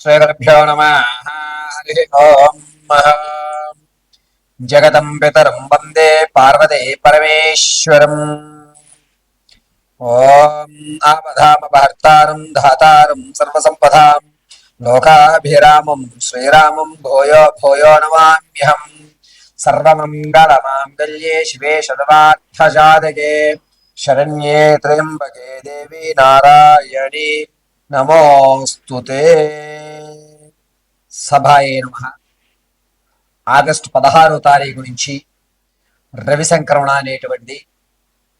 శ్రీగురుభ్యో నమ. హరి ఓం జగతం పితరం వందే పార్వతే పరమేశ్వరం. ఓం ఆపధామపహర్తారం ధాతారం సర్వసంపదాం. లోకాభిరామం శ్రీరామం భూయో భూయో నమామ్యహం. సర్వమంగళమాంగళ్యే శివే శతవార్థసాధకే శరణ్యే త్రయంబకే దేవి నారాయణి. నమోస్తుతే సభాయే నమ. ఆగస్టు పదహారో తారీఖు నుంచి రవి సంక్రమణ అనేటువంటి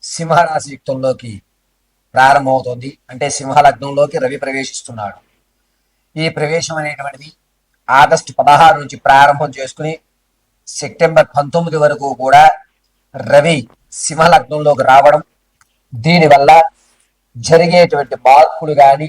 సింహరాశి యుక్తంలోకి ప్రారంభమవుతోంది. అంటే సింహలగ్నంలోకి రవి ప్రవేశిస్తున్నాడు. ఈ ప్రవేశం అనేటువంటిది ఆగస్టు పదహారు నుంచి ప్రారంభం చేసుకుని సెప్టెంబర్ పంతొమ్మిది వరకు కూడా రవి సింహలగ్నంలోకి రావడం దీనివల్ల జరిగేటువంటి మార్పులు కానీ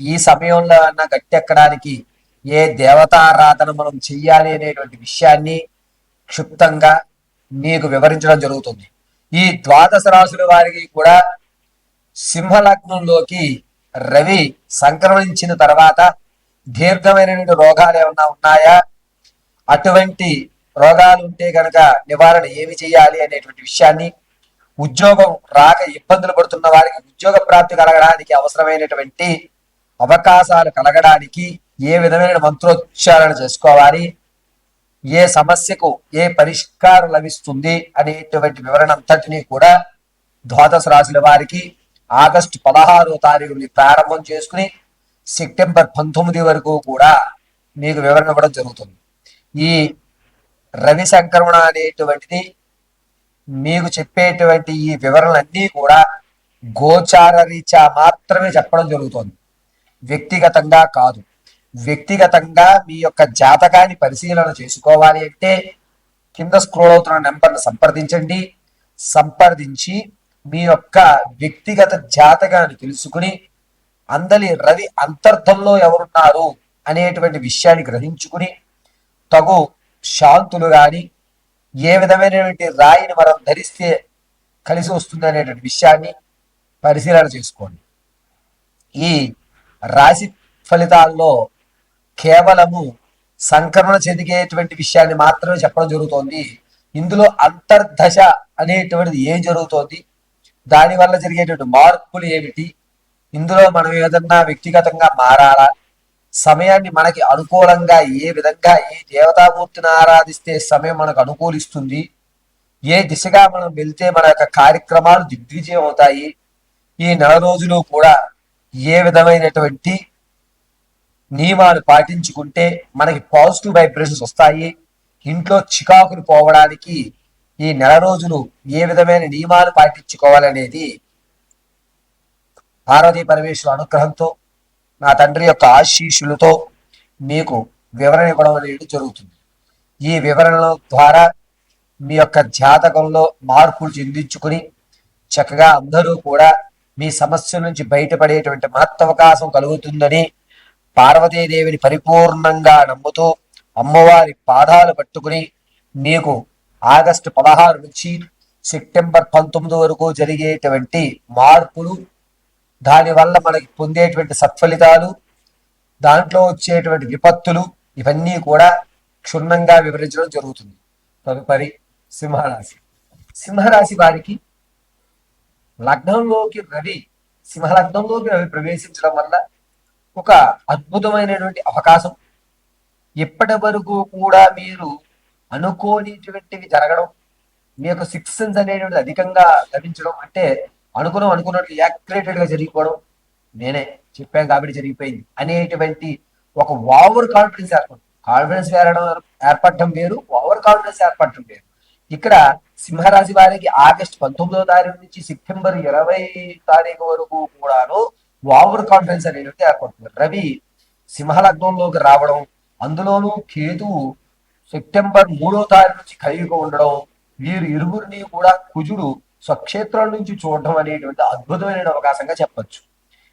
ఈ సమయంలో అన్న గట్టెక్కడానికి ఏ దేవతారాధన మనం చెయ్యాలి అనేటువంటి విషయాన్ని క్షుప్తంగా మీకు వివరించడం జరుగుతుంది. ఈ ద్వాదశ రాశుల వారికి కూడా సింహలగ్నంలోకి రవి సంక్రమించిన తర్వాత దీర్ఘమైనటువంటి రోగాలు ఏమన్నా ఉన్నాయా? అటువంటి రోగాలు ఉంటే కనుక నివారణ ఏమి చేయాలి అనేటువంటి విషయాన్ని ఉద్యోగం రాక ఇబ్బందులు పడుతున్న వారికి ఉద్యోగ ప్రాప్తి కలగడానికి అవసరమైనటువంటి అవకాశాలు కలగడానికి ఏ విధమైన మంత్రోచ్చారణ చేసుకోవాలి? ఏ సమస్యకు ఏ పరిష్కారం లభిస్తుంది? అనేటువంటి వివరణ అంతటినీ కూడా ద్వాదశ రాశుల వారికి ఆగస్టు పదహారో తారీఖుని ప్రారంభం చేసుకుని సెప్టెంబర్ పంతొమ్మిది వరకు కూడా మీకు వివరణ ఇవ్వడం జరుగుతుంది. ఈ రవి సంక్రమణ అనేటువంటిది మీకు చెప్పేటువంటి ఈ వివరణలన్నీ కూడా గోచార రీత్యా మాత్రమే చెప్పడం జరుగుతుంది. వ్యక్తిగతంగా కాదు. వ్యక్తిగతంగా మీ యొక్క జాతకాన్ని పరిశీలన చేసుకోవాలి అంటే కింద స్క్రోల్ అవుతున్న నెంబర్ను సంప్రదించండి. సంప్రదించి మీ యొక్క వ్యక్తిగత జాతకాన్ని తెలుసుకుని అందలి రవి అంతర్థంలో ఎవరున్నారు అనేటువంటి విషయాన్ని గ్రహించుకుని తగు శాంతులు కానీ ఏ విధమైనటువంటి రాయిని మనం ధరిస్తే కలిసి వస్తుంది అనేటువంటి విషయాన్ని పరిశీలన చేసుకోండి. ఈ రాశి ఫలితాల్లో కేవలము సంక్రమణ చెందిగేటువంటి విషయాన్ని మాత్రమే చెప్పడం జరుగుతోంది. ఇందులో అంతర్దశ అనేటువంటిది ఏం జరుగుతోంది? దానివల్ల జరిగేటువంటి మార్పులు ఏమిటి? ఇందులో మనం ఏదన్నా వ్యక్తిగతంగా మారాలా? సమయాన్ని మనకి అనుకూలంగా ఏ విధంగా ఏ దేవతామూర్తిని ఆరాధిస్తే సమయం మనకు అనుకూలిస్తుంది? ఏ దిశగా మనం వెళ్తే మన యొక్క కార్యక్రమాలు దిగ్విజయం అవుతాయి? ఈ నెల రోజులు కూడా ఏ విధమైనటువంటి నియమాలు పాటించుకుంటే మనకి పాజిటివ్ వైబ్రేషన్స్ వస్తాయి ఇంట్లో చికాకులు పోవడానికి ఈ నెల రోజులు ఏ విధమైన నియమాలు పాటించుకోవాలనేది పార్వతీ పరమేశ్వరు అనుగ్రహంతో నా తండ్రి యొక్క ఆశీస్సులతో మీకు వివరణ ఇవ్వడం అనేది జరుగుతుంది. ఈ వివరణల ద్వారా మీ యొక్క జాతకంలో మార్పులు చెందించుకుని చక్కగా అందరూ కూడా మీ సమస్య నుంచి బయటపడేటువంటి మహత్వకాశం కలుగుతుందని పార్వతీదేవిని పరిపూర్ణంగా నమ్ముతూ అమ్మవారి పాదాలు పట్టుకుని మీకు ఆగస్టు పదహారు నుంచి సెప్టెంబర్ పంతొమ్మిది వరకు జరిగేటువంటి మార్పులు దానివల్ల మనకి పొందేటువంటి సత్ఫలితాలు దాంట్లో వచ్చేటువంటి విపత్తులు ఇవన్నీ కూడా క్షుణ్ణంగా వివరించడం జరుగుతుంది. తదుపరి సింహరాశి. సింహరాశి వారికి లగ్నంలోకి రవి సింహలగ్నంలోకి రవి ప్రవేశించడం వల్ల ఒక అద్భుతమైనటువంటి అవకాశం. ఇప్పటి వరకు కూడా మీరు అనుకోనిటువంటివి జరగడం మీ యొక్క సిక్స్ సెన్స్ అనేటువంటిది అధికంగా లభించడం అంటే అనుకున్నాం అనుకున్నట్లు యాక్యురేటెడ్గా జరిగిపోవడం నేనే చెప్పాను కాబట్టి జరిగిపోయింది అనేటువంటి ఒక ఓవర్ కాన్ఫిడెన్స్ ఏర్పడడం కాన్ఫిడెన్స్ ఏర్పడడం ఏర్పడటం వేరు ఓవర్ కాన్ఫిడెన్స్ ఏర్పడటం వేరు. ఇక్కడ సింహరాశి వారికి ఆగస్ట్ పంతొమ్మిదో తారీఖు నుంచి సెప్టెంబర్ ఇరవై తారీఖు వరకు కూడాను ఓవర్ కాన్ఫిడెన్స్ అనేటువంటి ఏర్పడుతుంది రవి సింహలగ్నంలోకి రావడం అందులోనూ కేతువు సెప్టెంబర్ మూడో తారీఖు నుంచి కలిగి ఉండడం వీరు ఇరువురిని కూడా కుజుడు స్వక్షేత్రం నుంచి చూడడం అనేటువంటి అద్భుతమైన అవకాశంగా చెప్పచ్చు.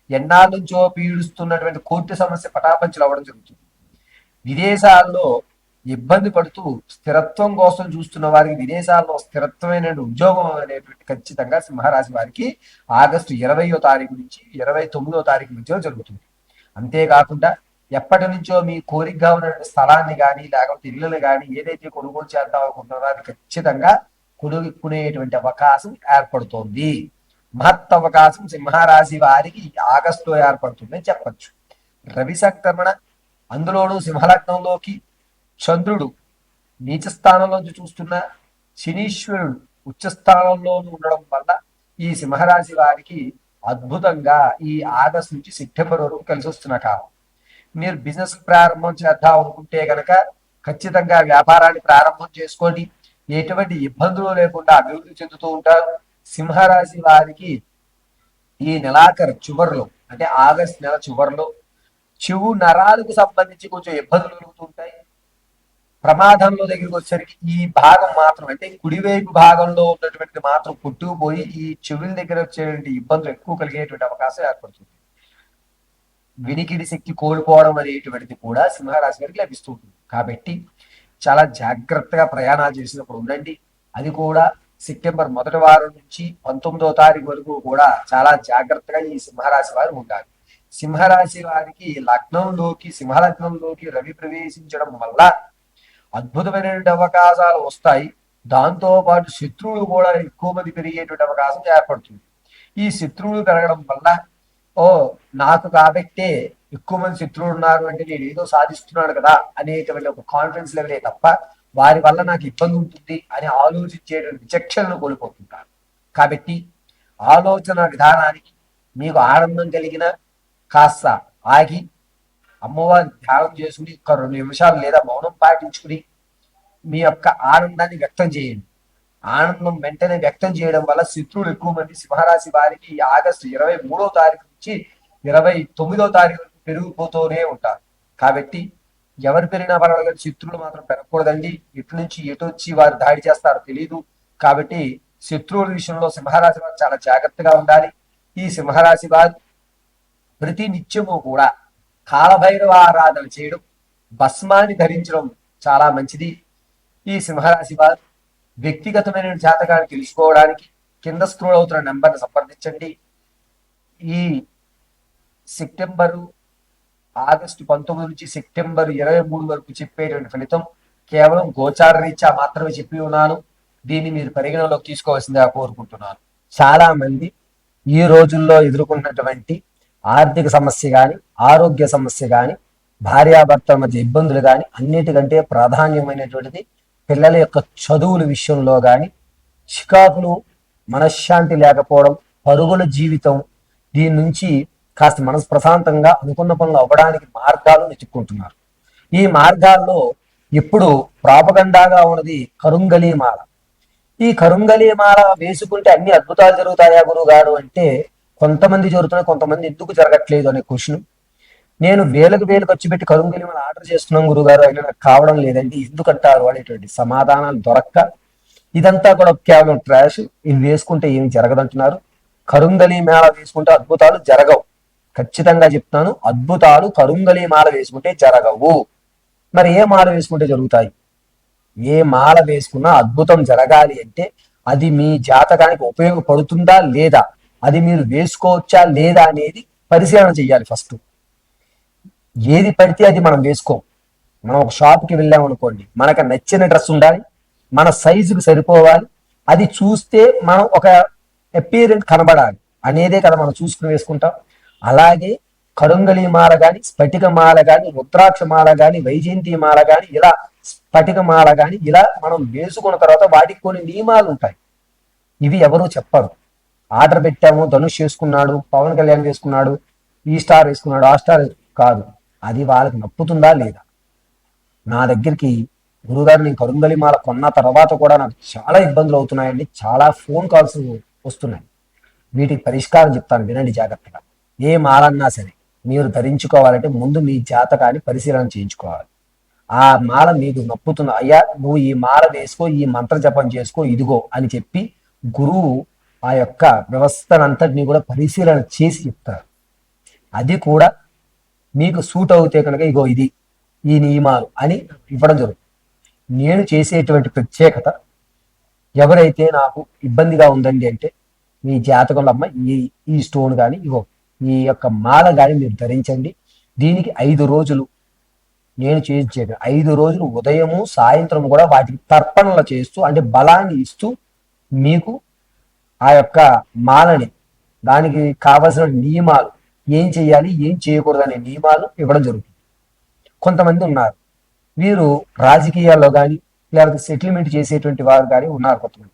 ఎన్నాళ్ళ నుంచో పీడిస్తున్నటువంటి కోర్టు సమస్య పటాపంచలు అవ్వడం జరుగుతుంది. విదేశాల్లో ఇబ్బంది పడుతూ స్థిరత్వం కోసం చూస్తున్న వారికి విదేశాల్లో స్థిరత్వమైన ఉద్యోగం అనేటువంటి ఖచ్చితంగా సింహరాశి వారికి ఆగస్టు ఇరవయో తారీఖు నుంచి ఇరవై తొమ్మిదో తారీఖు మధ్య జరుగుతుంది. అంతేకాకుండా ఎప్పటి నుంచో మీ కోరికగా ఉన్నటువంటి స్థలాన్ని కానీ లేకపోతే ఇల్లుని కానీ ఏదైతే కొనుగోలు చేద్దాం అనుకుంటున్నారో అది ఖచ్చితంగా కొనుక్కునేటువంటి అవకాశం ఏర్పడుతోంది. మహత్ అవకాశం సింహరాశి వారికి ఆగస్టులో ఏర్పడుతుందని చెప్పచ్చు. రవి సంక్రమణ అందులోనూ సింహలగ్నంలోకి చంద్రుడు నీచ స్థానంలోంచి చూస్తున్న శనీశ్వరుడు ఉచ్చస్థానంలో ఉండడం వల్ల ఈ సింహరాశి వారికి అద్భుతంగా ఈ ఆగస్ట్ నుంచి సెప్టెంబర్ వరకు కలిసి వస్తున్న కాలం. మీరు బిజినెస్ ప్రారంభం చేద్దాం అనుకుంటే కనుక ఖచ్చితంగా వ్యాపారాన్ని ప్రారంభం చేసుకోండి. ఎటువంటి ఇబ్బందులు లేకుండా అభివృద్ధి చెందుతూ ఉంటారు. సింహరాశి వారికి ఈ నెలాఖరు చివరిలో అంటే ఆగస్ట్ నెల చివరిలో చెవు నరాలకు సంబంధించి కొంచెం ఇబ్బందులు కలుగుతుంటాయి ప్రమాదంలో దగ్గరికి వచ్చేసరికి ఈ భాగం మాత్రం అంటే కుడివైపు భాగంలో ఉన్నటువంటి మాత్రం కొట్టుకుపోయి ఈ చెవుల దగ్గర వచ్చేటువంటి ఇబ్బందులు ఎక్కువ కలిగేటువంటి అవకాశం ఏర్పడుతుంది. వినికిడి శక్తి కోల్పోవడం అనేటువంటిది కూడా సింహరాశి గారికి లభిస్తుంది కాబట్టి చాలా జాగ్రత్తగా ప్రయాణాలు చేసినప్పుడు ఉండండి. అది కూడా సెప్టెంబర్ మొదటి వారం నుంచి పంతొమ్మిదో తారీఖు వరకు కూడా చాలా జాగ్రత్తగా ఈ సింహరాశి వారు ఉండాలి. సింహరాశి వారికి లగ్నంలోకి సింహలగ్నంలోకి రవి ప్రవేశించడం వల్ల అద్భుతమైనటువంటి అవకాశాలు వస్తాయి. దాంతో పాటు శత్రువులు కూడా ఎక్కువ మంది పెరిగేటువంటి అవకాశం ఏర్పడుతుంది. ఈ శత్రువులు పెరగడం వల్ల ఓ నాకు కాబట్టే ఎక్కువ మంది శత్రువులు ఉన్నారు అంటే నేను ఏదో సాధిస్తున్నాను కదా అనేటువంటి ఒక కాన్ఫిడెన్స్ లెవెలే తప్ప వారి వల్ల నాకు ఇబ్బంది ఉంటుంది అని ఆలోచించేటువంటి విచక్షణను కోల్పోతుంటారు. కాబట్టి ఆలోచన విధానానికి మీకు ఆనందం కలిగిన కాస్త ఆగి అమ్మవారిని ధ్యానం చేసుకుని ఒక రెండు నిమిషాలు లేదా మౌనం పాటించుకుని మీ యొక్క ఆనందాన్ని వ్యక్తం చేయండి. ఆనందం వెంటనే వ్యక్తం చేయడం వల్ల శత్రువులు ఎక్కువ మంది సింహరాశి వారికి ఆగస్టు ఇరవై మూడో తారీఖు నుంచి ఇరవై తొమ్మిదో తారీఖు వరకు పెరిగిపోతూనే ఉంటారు. కాబట్టి ఎవరు పెరిగినా పర్వాలేదు శత్రువులు మాత్రం పెరగకూడదండి. ఇటు నుంచి ఎటు వచ్చి వారు దాడి చేస్తారో తెలియదు కాబట్టి శత్రువుల విషయంలో సింహరాశి వారు చాలా జాగ్రత్తగా ఉండాలి. ఈ సింహరాశి వారు ప్రతి నిత్యము కూడా కాలభైరవ ఆరాధన చేయడం భస్మాన్ని ధరించడం చాలా మంచిది. ఈ సింహరాశి వారు వ్యక్తిగతమైన జాతకాన్ని తెలుసుకోవడానికి కింద స్క్రోల్ అవుతున్న నెంబర్ని సంప్రదించండి. ఈ సెప్టెంబరు ఆగస్టు పంతొమ్మిది నుంచి సెప్టెంబర్ ఇరవై మూడు వరకు చెప్పేటువంటి ఫలితం కేవలం గోచార రీత్యా మాత్రమే చెప్పి ఉన్నాను. దీన్ని మీరు పరిగణలోకి తీసుకోవాల్సిందిగా కోరుకుంటున్నాను. చాలా మంది ఈ రోజుల్లో ఎదుర్కొన్నటువంటి ఆర్థిక సమస్య కానీ ఆరోగ్య సమస్య కానీ భార్యాభర్తల మధ్య ఇబ్బందులు కానీ అన్నిటికంటే ప్రాధాన్యమైనటువంటిది పిల్లల యొక్క చదువుల విషయంలో కానీ చికాకులు మనశ్శాంతి లేకపోవడం పరుగుల జీవితం దీని నుంచి కాస్త మనసు ప్రశాంతంగా అనుకున్న పనులు అవ్వడానికి మార్గాలు వెతుక్కుంటున్నారు ఈ మార్గాల్లో ఇప్పుడు ప్రాపగండాగా ఉన్నది కరుంగలీమాల ఈ కరుంగలీమాల వేసుకుంటే అన్ని అద్భుతాలు జరుగుతాయా గురువు గారు అంటే కొంతమంది జరుగుతున్నాయి కొంతమంది ఎందుకు జరగట్లేదు అనే క్వశ్చన్. నేను వేలకు వేలు ఖర్చు పెట్టి కరుంగలి మాల ఆర్డర్ చేస్తున్నాం గురుగారు అయినా నాకు కావడం లేదండి. ఎందుకంటారు అనేటువంటి సమాధానాలు దొరక్క. ఇదంతా కూడా కేవలం ట్రాష్ ఇవి వేసుకుంటే ఏమి జరగదంటున్నారు. కరుంగలి మేళ వేసుకుంటే అద్భుతాలు జరగవు. ఖచ్చితంగా చెప్తాను అద్భుతాలు కరుంగలి మాల వేసుకుంటే జరగవు. మరి ఏ మాల వేసుకుంటే జరుగుతాయి? ఏ మాల వేసుకున్నా అద్భుతం జరగాలి అంటే అది మీ జాతకానికి ఉపయోగపడుతుందా లేదా? అది మీరు వేసుకోవచ్చా లేదా అనేది పరిశీలన చేయాలి ఫస్ట్ ఏది పడితే అది మనం వేసుకోం. మనం ఒక షాప్కి వెళ్ళాం అనుకోండి మనకు నచ్చిన డ్రెస్ ఉండాలి మన సైజుకి సరిపోవాలి అది చూస్తే మనం ఒక అపీరెంట్ కనబడాలి. అనేదే కదా మనం చూసుకుని వేసుకుంటాం. అలాగే కరుంగళి మాల కానీ స్ఫటిక మాల కానీ రుద్రాక్ష మాల కానీ వైజయంతి మాల కానీ ఇలా స్ఫటిక మాల కానీ ఇలా మనం వేసుకున్న తర్వాత వాటికి కొన్ని నియమాలు ఉంటాయి. ఇవి ఎవరు చెప్పరు. ఆర్డర్ పెట్టాము ధనుష్ చేసుకున్నాడు పవన్ కళ్యాణ్ వేసుకున్నాడు ఈ స్టార్ వేసుకున్నాడు ఆ స్టార్ కాదు. అది వాళ్ళకి నప్పుతుందా లేదా? నా దగ్గరికి గురుగారు నేను కరుంగలి మాల కొన్న తర్వాత కూడా నాకు చాలా ఇబ్బందులు అవుతున్నాయండి. చాలా ఫోన్ కాల్స్ వస్తున్నాయి. వీటికి పరిష్కారం చెప్తాను వినండి జాగ్రత్తగా. ఏ మాలన్నా సరే మీరు ధరించుకోవాలంటే ముందు మీ జాతకాన్ని పరిశీలన చేయించుకోవాలి. ఆ మాల మీకు నప్పుతుంది? అయ్యా నువ్వు ఈ మాల వేసుకో ఈ మంత్ర జపం చేసుకో ఇదిగో అని చెప్పి గురువు ఆ యొక్క వ్యవస్థనంతటిని కూడా పరిశీలన చేసి చెప్తారు. అది కూడా మీకు సూట్ అవుతే కనుక ఇగో ఇది ఈ నియమాలు అని ఇవ్వడం జరుగుతుంది. నేను చేసేటువంటి ప్రత్యేకత ఎవరైతే నాకు ఇబ్బందిగా ఉందండి అంటే మీ జాతకంలో అమ్మ ఈ ఈ స్టోన్ కానీ ఇగో ఈ యొక్క మాల కానీ మీరు ధరించండి. దీనికి ఐదు రోజులు నేను చేయించేది ఐదు రోజులు ఉదయము సాయంత్రం కూడా వాటికి తర్పణలు చేస్తూ అంటే బలాన్ని ఇస్తూ మీకు ఆ యొక్క మాలని దానికి కావలసిన నియమాలు ఏం చేయాలి ఏం చేయకూడదు అనే నియమాలు ఇవ్వడం జరుగుతుంది. కొంతమంది ఉన్నారు. వీరు రాజకీయాల్లో కానీ లేకపోతే సెటిల్మెంట్ చేసేటువంటి వారు కానీ ఉన్నారు కొంతమంది.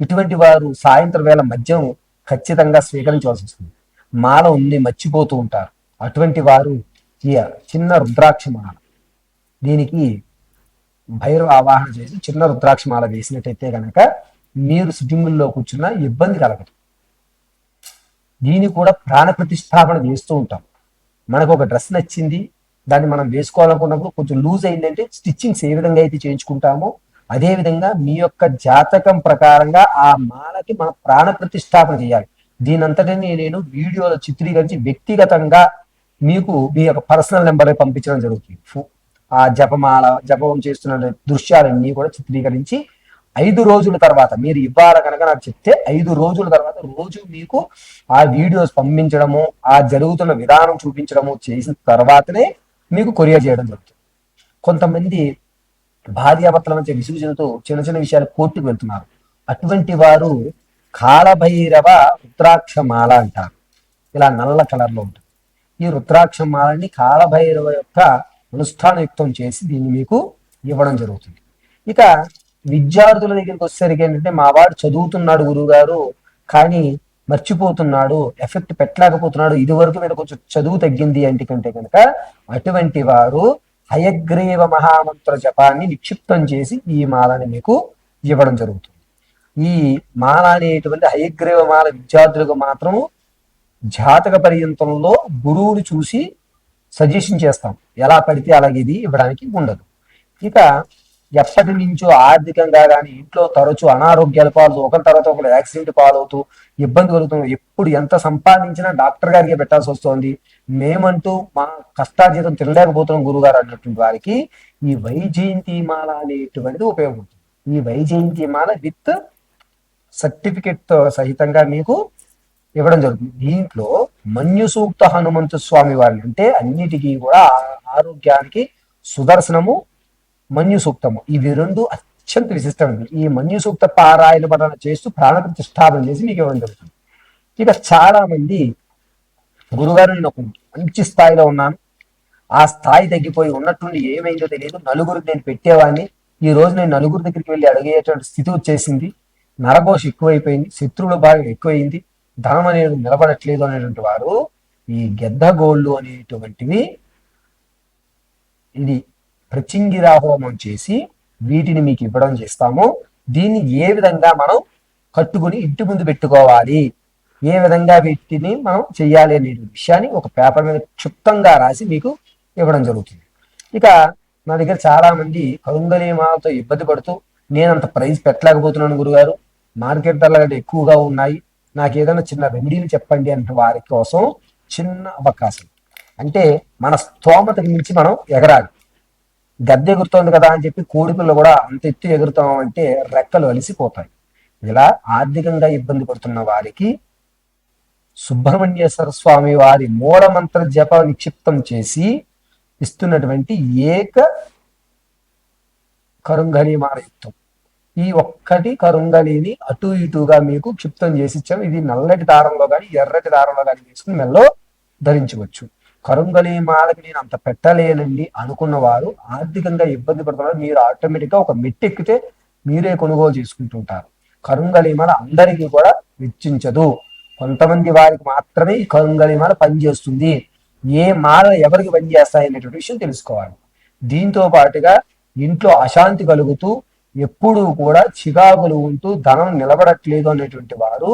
ఇటువంటి వారు సాయంత్రం వేళ మద్యం ఖచ్చితంగా స్వీకరించవలసి వస్తుంది. మాల ఉంది మర్చిపోతూ ఉంటారు. అటువంటి వారు ఈ చిన్న రుద్రాక్ష మాల దీనికి భైరవ ఆవాహన చేసి చిన్న రుద్రాక్ష మాల వేసినట్టయితే కనుక మీరు సిట్టింగుల్లో కూర్చున్న ఇబ్బంది కలగదు. దీన్ని కూడా ప్రాణ ప్రతిష్టాపన చేస్తూ ఉంటాం. మనకు ఒక డ్రెస్ నచ్చింది దాన్ని మనం వేసుకోవాలనుకున్నప్పుడు కొంచెం లూజ్ అయిందంటే స్టిచ్చింగ్స్ ఏ విధంగా అయితే చేయించుకుంటామో అదే విధంగా మీ యొక్క జాతకం ప్రకారంగా ఆ మాలకి మన ప్రాణ ప్రతిష్టాపన చేయాలి. దీనంతటిని నేను వీడియోలో చిత్రీకరించి వ్యక్తిగతంగా మీకు మీ యొక్క పర్సనల్ నెంబర్ పంపించడం జరుగుతుంది. ఆ జపమాల జపం చేస్తున్న దృశ్యాలన్నీ కూడా చిత్రీకరించి ఐదు రోజుల తర్వాత మీరు ఇవ్వాల కనుక నాకు చెప్తే ఐదు రోజుల తర్వాత రోజు మీకు ఆ వీడియోస్ పంపించడము ఆ జరుగుతున్న విధానం చూపించడము చేసిన తర్వాతనే మీకు కొరియర్ చేయడం జరుగుతుంది. కొంతమంది భార్యాభర్తల మధ్య విసుగు చెందుతూ చిన్న చిన్న విషయాలు కోర్టుకు వెళ్తున్నారు. అటువంటి వారు కాళభైరవ రుద్రాక్ష మాల అంటారు. ఇలా నల్ల కలర్లో ఉంటుంది. ఈ రుద్రాక్ష మాలని కాళభైరవ యొక్క అనుష్ఠానయుక్తం చేసి దీన్ని మీకు ఇవ్వడం జరుగుతుంది. ఇక విద్యార్థుల దగ్గరికి వచ్చేసరికి ఏంటంటే మా వాడు చదువుతున్నాడు గురువుగారు కానీ మర్చిపోతున్నాడు ఎఫెక్ట్ పెట్టలేకపోతున్నాడు ఇది వరకు మీద కొంచెం చదువు తగ్గింది అంటే కంటే కనుక అటువంటి వారు హయగ్రీవ మహామంత్ర జపాన్ని నిక్షిప్తం చేసి ఈ మాలని మీకు ఇవ్వడం జరుగుతుంది. ఈ మాల అనేటువంటి హయగ్రీవ మాల విద్యార్థులకు మాత్రము జాతక పర్యంతంలో గురువుని చూసి సజెషన్ చేస్తాం. ఎలా పడితే అలాగే ఇది ఇవ్వడానికి ఉండదు. ఇక ఎప్పటి నుంచో ఆర్థికంగా కానీ ఇంట్లో తరచూ అనారోగ్యాల పాలు ఒకరి తర్వాత ఒకరు యాక్సిడెంట్ పాలవుతూ ఇబ్బంది కలుగుతుంది ఎప్పుడు ఎంత సంపాదించినా డాక్టర్ గారికి పెట్టాల్సి వస్తుంది. మేమంటూ మా కష్టార్జితం తినలేకపోతున్నాం గురుగారు అన్నటువంటి వారికి ఈ వైజయంతి మాల అనేటువంటిది ఉపయోగపడుతుంది. ఈ వైజయంతి మాల విత్ సర్టిఫికెట్తో సహితంగా మీకు ఇవ్వడం జరుగుతుంది. దీంట్లో మన్యుసూక్త హనుమంతు స్వామి వారిని అంటే అన్నిటికీ కూడా ఆరోగ్యానికి సుదర్శనము మన్యు సూక్తము ఇవి రెండు అత్యంత విశిష్టమైనవి ఈ మన్యు సూక్త పారాయణ పఠన చేస్తూ ప్రాణ ప్రతిష్టాపన చేసి మీకు ఇవ్వడం జరుగుతుంది. ఇక చాలా మంది గురుగారు నేను ఒక మంచి స్థాయిలో ఉన్నాను. ఆ స్థాయి తగ్గిపోయి ఉన్నట్టుండి ఏమైందో తెలియదు. నలుగురికి నేను పెట్టేవాడిని. ఈ రోజు నేను నలుగురు దగ్గరికి వెళ్ళి అడిగేటువంటి స్థితి వచ్చేసింది. నరఘోష ఎక్కువైపోయింది. శత్రువుల భాగం ఎక్కువైంది. ధనం అనేది నిలబడట్లేదు అనేటువంటి వారు ఈ గెద్ద గోళ్ళు అనేటువంటివి ఇది ప్రచింగిరా హోమం చేసి వీటిని మీకు ఇవ్వడం చేస్తాము. దీన్ని ఏ విధంగా మనం కట్టుకుని ఇంటి ముందు పెట్టుకోవాలి? ఏ విధంగా వీటిని మనం చెయ్యాలి అనే విషయాన్ని ఒక పేపర్ మీద క్షుప్తంగా రాసి మీకు ఇవ్వడం జరుగుతుంది. ఇక నా దగ్గర చాలా మంది కరుంగలీమాలతో ఇబ్బంది పడుతూ నేను అంత ప్రైస్ పెట్టలేకపోతున్నాను గురుగారు. మార్కెట్ ధరలు కంటే ఎక్కువగా ఉన్నాయి. నాకు ఏదైనా చిన్న రెమెడీలు చెప్పండి అంటే వారి కోసం చిన్న అవకాశం. అంటే మన స్తోమతకి మించి మనం ఎగరాలి. గద్దె ఎగురుతోంది కదా అని చెప్పి కోడిపిల్ల కూడా అంత ఎత్తు ఎగురుతాం అంటే రెక్కలు అలిసిపోతాయి. ఇలా ఆర్థికంగా ఇబ్బంది పడుతున్న వారికి సుబ్రహ్మణ్యేశ్వర స్వామి వారి మూలమంత్ర జప నిక్షిప్తం చేసి ఇస్తున్నటువంటి ఏక కరుంగళి మారయుక్తం. ఈ ఒక్కటి కరుంగళిని అటు ఇటుగా మీకు క్షిప్తం చేసి ఇచ్చాం. ఇది నల్లటి దారంలో కానీ ఎర్రటి దారంలో కానీ తీసుకుని మెల్లో ధరించవచ్చు. కరుంగలి మాలకి నేను అంత పెట్టలేనండి అనుకున్న వారు ఆర్థికంగా ఇబ్బంది పడుతున్నారు. మీరు ఆటోమేటిక్గా ఒక మెట్టెక్కితే మీరే కొనుగోలు చేసుకుంటుంటారు కరుంగలి మాల అందరికీ కూడా వెచ్చించదు. కొంతమంది వారికి మాత్రమే ఈ కరుంగలి మాల పనిచేస్తుంది. ఏ మాల ఎవరికి పనిచేస్తాయి అనేటువంటి విషయం తెలుసుకోవాలి. దీంతో పాటుగా ఇంట్లో అశాంతి కలుగుతూ ఎప్పుడూ కూడా చికాకులు ఉంటూ ధనం నిలబడట్లేదు అనేటువంటి వారు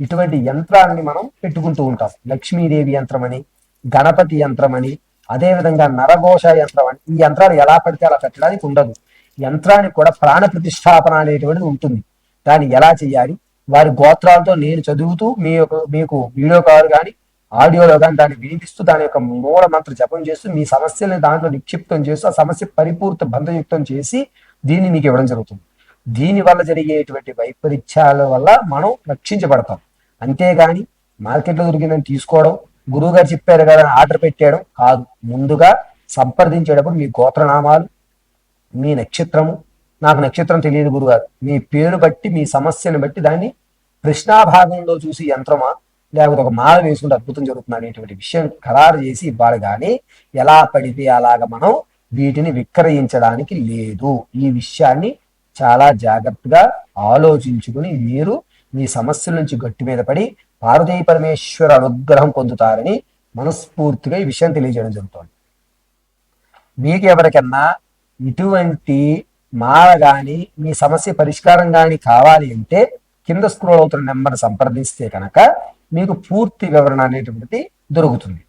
ఇటువంటి యంత్రాన్ని మనం పెట్టుకుంటూ ఉంటాం. లక్ష్మీదేవి యంత్రం అని గణపతి యంత్రం అని అదేవిధంగా నరఘోష యంత్రం అని ఈ యంత్రాలు ఎలా పడితే అలా పెట్టడానికి ఉండదు. యంత్రానికి కూడా ప్రాణ ప్రతిష్టాపన అనేటువంటిది ఉంటుంది. దాన్ని ఎలా చేయాలి? వారి గోత్రాలతో నేను చదువుతూ మీ యొక్క మీకు వీడియో కాల్ కానీ ఆడియోలో కానీ దాన్ని వినిపిస్తూ దాని యొక్క మూల మంత్ర జపం చేస్తూ మీ సమస్యల్ని దాంట్లో నిక్షిప్తం చేస్తూ ఆ సమస్య పరిపూర్త బంధయుక్తం చేసి దీన్ని మీకు ఇవ్వడం జరుగుతుంది. దీని వల్ల జరిగేటువంటి వైపరీత్యాల వల్ల మనం రక్షించబడతాం. అంతేగాని మార్కెట్లో దొరికిందని తీసుకోవడం గురువు గారు చెప్పారు కదా ఆర్డర్ పెట్టేయడం కాదు ముందుగా సంప్రదించేటప్పుడు మీ గోత్రనామాలు మీ నక్షత్రము. నాకు నక్షత్రం తెలియదు గురుగారు మీ పేరు బట్టి మీ సమస్యను బట్టి దాన్ని కృష్ణాభాగంలో చూసి యంత్రమా లేకపోతే ఒక మాల వేసుకుంటే అద్భుతం జరుగుతుంది అనేటువంటి విషయం ఖరారు చేసి ఇవ్వాలి కానీ ఎలా పడితే అలాగ మనం వీటిని విక్రయించడానికి లేదు. ఈ విషయాన్ని చాలా జాగ్రత్తగా ఆలోచించుకుని మీరు మీ సమస్యల నుంచి గట్టి మీద పడి పార్వతీ పరమేశ్వర అనుగ్రహం పొందుతారని మనస్ఫూర్తిగా ఈ విషయం తెలియజేయడం జరుగుతుంది. మీకు ఎవరికన్నా ఇటువంటి మాల కానీ మీ సమస్య పరిష్కారం కానీ కావాలి అంటే కింద స్క్రోల్ అవుతున్న నెంబర్ సంప్రదిస్తే కనుక మీకు పూర్తి వివరణ అనేటువంటిది దొరుకుతుంది.